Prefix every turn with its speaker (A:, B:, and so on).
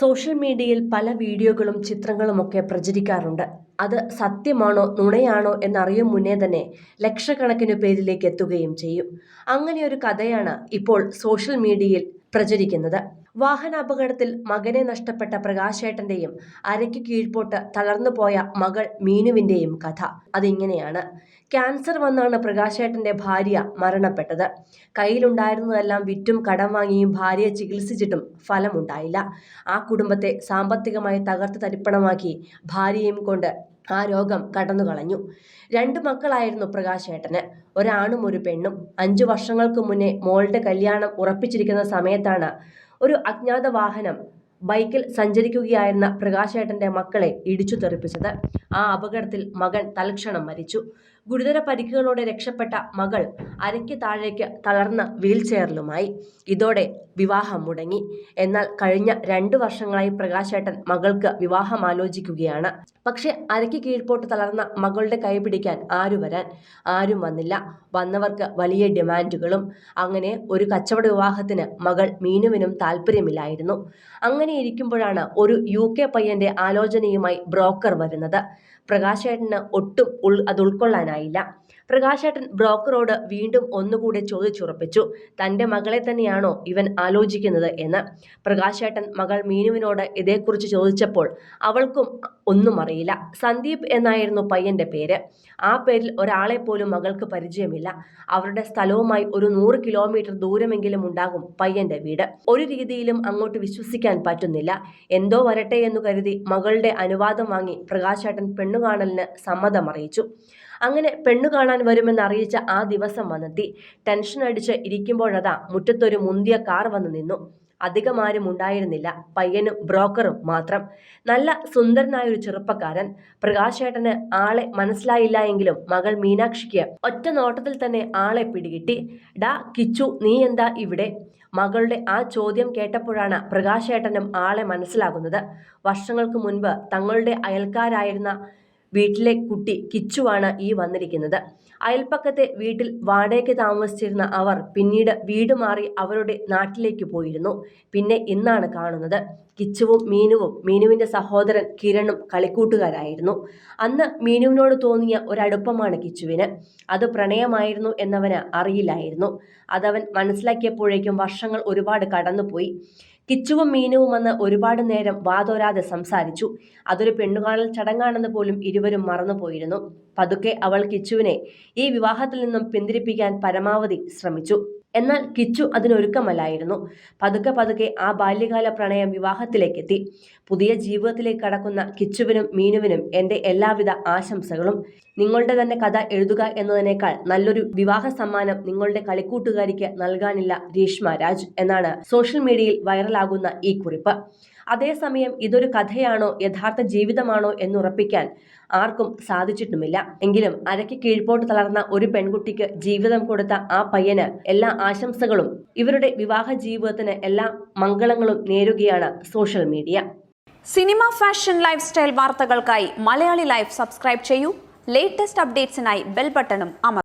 A: Social മീഡിയയിൽ പല വീഡിയോകളും ചിത്രങ്ങളുമൊക്കെ പ്രചരിക്കാറുണ്ട്. അത് സത്യമാണോ നുണയാണോ എന്നറിയും മുന്നേ തന്നെ ലക്ഷക്കണക്കിന് പേരിലേക്ക് എത്തുകയും ചെയ്യും. അങ്ങനെ ഒരു കഥയാണ് ഇപ്പോൾ സോഷ്യൽ മീഡിയയിൽ പ്രചരിക്കുന്നത്. വാഹനാപകടത്തിൽ മകനെ നഷ്ടപ്പെട്ട പ്രകാശേട്ടന്റെയും അരയ്ക്ക് കീഴ്പോട്ട് തളർന്നുപോയ മകൾ മീനുവിന്റെയും കഥ. അതിങ്ങനെയാണ്. ക്യാൻസർ വന്നാണ് പ്രകാശേട്ടന്റെ ഭാര്യ മരണപ്പെട്ടത്. കയ്യിലുണ്ടായിരുന്നതെല്ലാം വിറ്റും കടം വാങ്ങിയും ഭാര്യയെ ചികിത്സിച്ചിട്ടും ഫലമുണ്ടായില്ല. ആ കുടുംബത്തെ സാമ്പത്തികമായി തകർത്ത് തരിപ്പണമാക്കി ഭാര്യയും കൊണ്ട് ആ രോഗം കടന്നു കളഞ്ഞു രണ്ട് മക്കളായിരുന്നു പ്രകാശേട്ടന്. ഒരാണും ഒരു പെണ്ണും. അഞ്ചു വർഷങ്ങൾക്ക് മുന്നേ മോളുടെ കല്യാണം ഉറപ്പിച്ചിരിക്കുന്ന സമയത്താണ് ഒരു അജ്ഞാത വാഹനം ബൈക്കിൽ സഞ്ചരിക്കുകയായിരുന്ന പ്രകാശേട്ടന്റെ മക്കളെ ഇടിച്ചു തെറിപ്പിച്ചത്. ആ അപകടത്തിൽ മകൻ തൽക്ഷണം മരിച്ചു. ഗുരുതര പരിക്കുകളോടെ രക്ഷപ്പെട്ട മകൾ അരയ്ക്ക് താഴേക്ക് തളർന്ന വീൽചെയറിലുമായി. ഇതോടെ വിവാഹം മുടങ്ങി. എന്നാൽ കഴിഞ്ഞ രണ്ടു വർഷങ്ങളായി പ്രകാശേട്ടൻ മകൾക്ക് വിവാഹം ആലോചിക്കുകയാണ്. പക്ഷെ അരയ്ക്ക് കീഴ്പോട്ട് തളർന്ന മകളുടെ കൈപിടിക്കാൻ ആരു വരാൻ ആരും വന്നില്ല. വന്നവർക്ക് വലിയ ഡിമാൻഡുകളും അങ്ങനെ ഒരു കച്ചവട വിവാഹത്തിന് മകൾ മീനുവിനും താല്പര്യമില്ലായിരുന്നു അങ്ങനെ ഇരിക്കുമ്പോഴാണ് ഒരു യു കെ പയ്യന്റെ ആലോചനയുമായി ബ്രോക്കർ വരുന്നത്. പ്രകാശേട്ടന് ഒട്ടും ഉൾ അത് ഉൾക്കൊള്ളാനായില്ല പ്രകാശേട്ടൻ ബ്രോക്കറോട് വീണ്ടും ഒന്നുകൂടെ ചോദിച്ചുറപ്പിച്ചു. തന്റെ മകളെ തന്നെയാണോ ഇവൻ ആലോചിക്കുന്നത് എന്ന്. പ്രകാശേട്ടൻ മകൾ മീനുവിനോട് ഇതേക്കുറിച്ച് ചോദിച്ചപ്പോൾ അവൾക്കും ഒന്നും അറിയില്ല. സന്ദീപ് എന്നായിരുന്നു പയ്യന്റെ പേര്. ആ പേരിൽ ഒരാളെ പോലും മകൾക്ക് പരിചയമില്ല. അവരുടെ സ്ഥലവുമായി ഒരു നൂറ് കിലോമീറ്റർ ദൂരമെങ്കിലും ഉണ്ടാകും പയ്യന്റെ വീട്. ഒരു രീതിയിലും അങ്ങോട്ട് വിശ്വസിക്കാൻ പറ്റുന്നില്ല. എന്തോ വരട്ടെ എന്ന് കരുതി മകളുടെ അനുവാദം വാങ്ങി പ്രകാശേട്ടൻ പെണ്ണുകാണലിന് സമ്മതം അറിയിച്ചു അങ്ങനെ പെണ്ണു കാണാൻ വരുമെന്ന് അറിയിച്ച ആ ദിവസം വന്നെത്തി. ടെൻഷൻ അടിച്ച് ഇരിക്കുമ്പോഴതാ മുറ്റത്തൊരു മുന്തിയ കാർ വന്നു നിന്നു. അധികം ആരും ഉണ്ടായിരുന്നില്ല. പയ്യനും ബ്രോക്കറും മാത്രം. നല്ല സുന്ദരനായ ഒരു ചെറുപ്പക്കാരൻ. പ്രകാശേട്ടന് ആളെ മനസ്സിലായില്ല എങ്കിലും മകൾ മീനാക്ഷിക്ക് ഒറ്റ നോട്ടത്തിൽ തന്നെ ആളെ പിടികിട്ടി. ഡാ കിച്ചു നീ എന്താ ഇവിടെ? മകളുടെ ആ ചോദ്യം കേട്ടപ്പോഴാണ് പ്രകാശേട്ടനും ആളെ മനസ്സിലാകുന്നത്. വർഷങ്ങൾക്ക് മുൻപ് തങ്ങളുടെ അയൽക്കാരായിരുന്ന വീട്ടിലെ കുട്ടി കിച്ചുവാണ് ഈ വന്നിരിക്കുന്നത്. അയൽപ്പക്കത്തെ വീട്ടിൽ വാടകയ്ക്ക് താമസിച്ചിരുന്ന അവർ പിന്നീട് വീട് മാറി അവരുടെ നാട്ടിലേക്ക് പോയിരുന്നു. പിന്നെ ഇന്നാണ് കാണുന്നത്. കിച്ചുവും മീനുവും മീനുവിന്റെ സഹോദരൻ കിരണും കളിക്കൂട്ടുകാരായിരുന്നു. അന്ന് മീനുവിനോട് തോന്നിയ ഒരടുപ്പമാണ് കിച്ചുവിന്. അത് പ്രണയമായിരുന്നു എന്നവന് അറിയില്ലായിരുന്നു. അതവൻ മനസ്സിലാക്കിയപ്പോഴേക്കും വർഷങ്ങൾ ഒരുപാട് കടന്നുപോയി. കിച്ചുവും മീനുവും വന്ന് ഒരുപാട് നേരം വാതോരാതെ സംസാരിച്ചു. അതൊരു പെണ്ണുകാണൽ ചടങ്ങാണെന്ന് പോലും ഇരുവരും മറന്നുപോയിരുന്നു. പതുക്കെ അവൾ കിച്ചുവിനെ ഈ വിവാഹത്തിൽ നിന്നും പിന്തിരിപ്പിക്കാൻ പരമാവധി ശ്രമിച്ചു. എന്നാൽ കിച്ചു അതിനൊരുക്കമല്ലായിരുന്നു. പതുക്കെ പതുക്കെ ആ ബാല്യകാല പ്രണയം വിവാഹത്തിലേക്കെത്തി. പുതിയ ജീവിതത്തിലേക്ക് കടക്കുന്ന കിച്ചുവിനും മീനുവിനും എന്റെ എല്ലാവിധ ആശംസകളും. നിങ്ങളുടെ തന്നെ കഥ എഴുതുക എന്നതിനേക്കാൾ നല്ലൊരു വിവാഹ സമ്മാനം നിങ്ങളുടെ കളിക്കൂട്ടുകാരിക്ക് നൽകാനില്ല രീഷ്മ രാജ് എന്നാണ് സോഷ്യൽ മീഡിയയിൽ വൈറലാകുന്ന ഈ കുറിപ്പ്. അതേസമയം ഇതൊരു കഥയാണോ യഥാർത്ഥ ജീവിതമാണോ എന്നുറപ്പിക്കാൻ ആർക്കും സാധിച്ചിട്ടുമില്ല. എങ്കിലും അരയ്ക്ക് കീഴ്പോട്ട് തളർന്ന ഒരു പെൺകുട്ടിക്ക് ജീവിതം കൊടുത്ത ആ പയ്യന് എല്ലാ ആശംസകളും. ഇവരുടെ വിവാഹ ജീവിതത്തിന് എല്ലാ മംഗളങ്ങളും നേരുകയാണ് social media.
B: Cinema fashion lifestyle വാർത്തകൾക്കായി മലയാളി ലൈഫ് സബ്സ്ക്രൈബ് ചെയ്യൂ. ലേറ്റസ്റ്റ് അപ്ഡേറ്റ്സിനായി ബെൽ ബട്ടണും അമർ